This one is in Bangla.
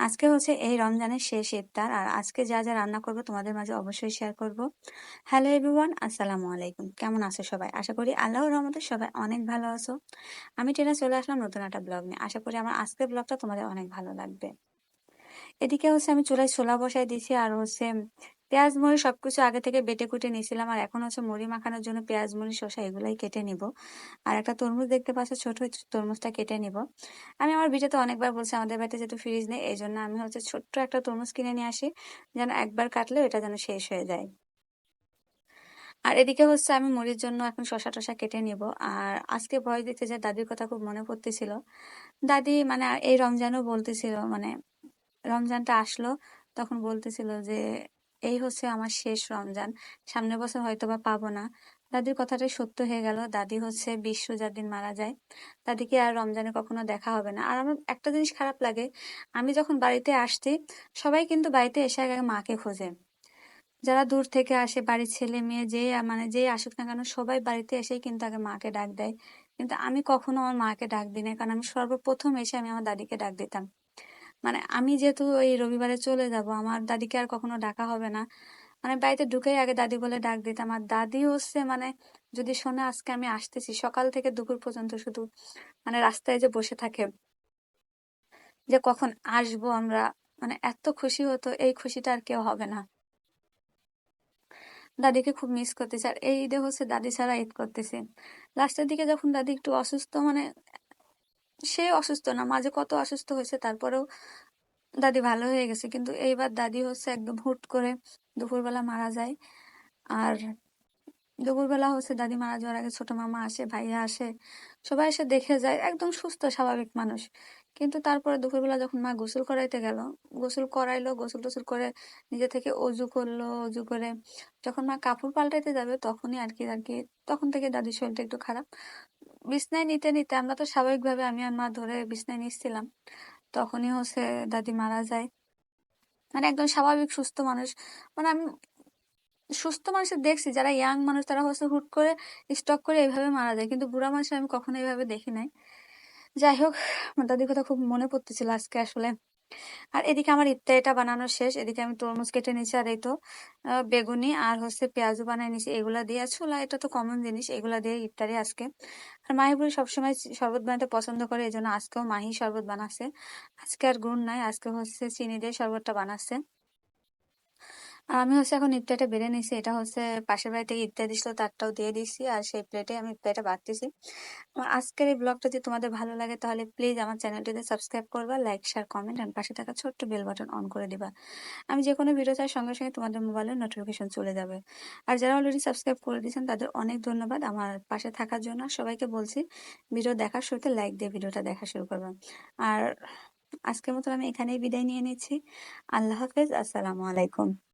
আজকে হচ্ছে এই রমজানের শেষ ইফতার আর আজকে যা যা রান্না করব তোমাদের মাঝে অবশ্যই শেয়ার করব। হ্যালো এভরিওয়ান আসসালামু আলাইকুম। কেমন আছো সবাই? আশা করি আল্লাহ রহমতে সবাই অনেক ভালো আছো। আমি ট্রেনে চলে আসলাম নতুন একটা ব্লগ নিয়ে। আশা করি আমার আজকের ব্লগটা তোমাদের অনেক ভালো লাগবে। এদিকে হচ্ছে আমি চুলায় ছোলা বসাই দিয়েছি আর হচ্ছে পেঁয়াজ, মুড়ি সবকিছু আগে থেকে বেটে কুটে নিয়েছিলাম। আর এখন হচ্ছে মুড়ি মাখানোর জন্য পেঁয়াজ, মুড়ি, শসা এগুলাই কেটে নিব। আর একটা তরমুজ দেখতে পাচ্ছ, ছোট তরমুজটা কেটে নিব। আমি আমার ভিডিওতে অনেকবার বলছি, আমাদের বাড়িতে যেহেতু ফ্রিজ নেই, এই জন্য আমি হচ্ছে ছোট্ট একটা তরমুজ কিনে নিয়ে আসি, যেন একবার কাটলেও এটা যেন শেষ হয়ে যায়। আর এদিকে হচ্ছে আমি মুড়ির জন্য এখন শশা টশা কেটে নিব। আর আজকে ভয় দিতে যে দাদির কথা খুব মনে পড়তেছিল। দাদি মানে এই রমজানও বলতেছিল মানে রমজানটা আসলো, তখন বলতেছিল যে এই হচ্ছে আমার শেষ রমজান। সামনের বছর হয়তো বা পাবো না। দাদির কথাটাই সত্য হয়ে গেল। দাদি হচ্ছে বিশ্ব যার দিন মারা যায় দাদিকে আর রমজানে কখনো দেখা হবে না। আর আমার একটা জিনিস খারাপ লাগে, আমি যখন বাড়িতে আসছি, সবাই কিন্তু বাড়িতে এসে আগে মাকে খোঁজে। যারা দূর থেকে আসে, বাড়ির ছেলে মেয়ে যে মানে যে আসুক না কেন, সবাই বাড়িতে এসেই কিন্তু আগে মাকে ডাক দেয়। কিন্তু আমি কখনো আমার মাকে ডাক দিই না কারণ আমি সর্বপ্রথম এসে আমি আমার দাদিকে ডাক দিতাম। মানে আমি যেহেতু এই রবিবারে চলে যাব, আমার দাদিকে আর কখনো ডাকা হবে না। মানে বাড়িতে ঢুকেই আগে দাদি বলে ডাক দিতাম। আর দাদি হচ্ছে মানে যদি শোনে আজকে আমি আসতেছি, সকাল থেকে দুপুর পর্যন্ত শুধু মানে রাস্তায় যে বসে থাকে যে কখন আসব আমরা মানে এত খুশি হতো, এই খুশিটা আর কেউ হবে না। দাদিকে খুব মিস করতেছে। আর এই ঈদে হচ্ছে দাদি ছাড়া ঈদ করতেছে। লাস্টের দিকে যখন দাদি একটু অসুস্থ মানে সে অসুস্থ না। মাঝে কত অসুস্থ হয়েছে, তারপরেও দাদি ভালো হয়ে গেছে। কিন্তু এইবার দাদি হচ্ছে একদম হুট করে দুপুরবেলা মারা যায়। আর দুপুরবেলা হচ্ছে দাদি মারা যাওয়ার আগে ছোট মামা আসে, ভাইয়া আসে, সবাই এসে দেখে যায়, একদম সুস্থ, স্বাভাবিক মানুষ। কিন্তু তারপরে দুপুরবেলা যখন মা গোসল করাইতে গেল, গোসল করাইলো, গোসল টোসল করে নিজে থেকে অজু করল, অজু করে যখন মা কাপড় পাল্টাইতে যাবে, তখনই আর কি আর কি, তখন থেকে দাদির শরীরটা একটু খারাপ। বিছনায় নিতে নিতে আমরা তো স্বাভাবিকভাবে আমি আর মা ধরে বিছনায় নিচ্ছিলাম। তখনই হচ্ছে দাদি মারা যায়। মানে একদম স্বাভাবিক সুস্থ মানুষ। মানে আমি সুস্থ মানুষের দেখছি, যারা ইয়াং মানুষ তারা হচ্ছে হুট করে স্টক করে এইভাবে মারা যায়। কিন্তু বুড়া মানুষ আমি কখনো এইভাবে দেখি নাই। যাই হোক দাদির কথা খুব মনে পড়তেছিল আজকে আসলে। আর এদিকে আমার ইফতারিটা বানানো শেষ। এদিকে আমি তরমুজ কেটে নিয়েছি আর এই তো বেগুনি আর হচ্ছে পেঁয়াজও বানিয়ে নিয়েছি। এগুলা দিয়ে আর ছোলা, এটা তো কমন জিনিস, এগুলা দিয়ে ইফতারি আজকে। আর মাহি বুড়ি সবসময় শরবত বানাতে পছন্দ করে, এই জন্য আজকেও মাহি শরবত বানাচ্ছে। আজকে আর গুণ নাই, আজকে হচ্ছে চিনি দিয়ে শরবতটা বানাচ্ছে। আর আমি হচ্ছে এখন ইফতারিটা বেড়ে নিছি এটা হচ্ছে পাশের বাড়িতে ইফতারি দিছিল, তারটাও দিয়ে দিছি আর সেই প্লেটে আমি ইফতারিটা বাড়তেছি আজকের এই ব্লগটা যদি তোমাদের ভালো লাগে তাহলে প্লিজ আমার চ্যানেলটিতে সাবস্ক্রাইব করবা লাইক শেয়ার কমেন্ট আর পাশে থাকা ছোট্ট বেল বাটন অন করে দিবা। আমি যে কোনো ভিডিও চাই সঙ্গে সঙ্গে তোমাদের মোবাইলে নোটিফিকেশন চলে যাবে। আর যারা অলরেডি সাবস্ক্রাইব করে দিয়েছেন তাদের অনেক ধন্যবাদ আমার পাশে থাকার জন্য। সবাইকে বলছি ভিডিও দেখার শুরুতে লাইক দিয়ে ভিডিওটা দেখা শুরু করবেন আর আজকের মতো আমি এখানেই বিদায় নিয়ে নিচ্ছি। আল্লাহ হাফেজ, আসসালামু আলাইকুম।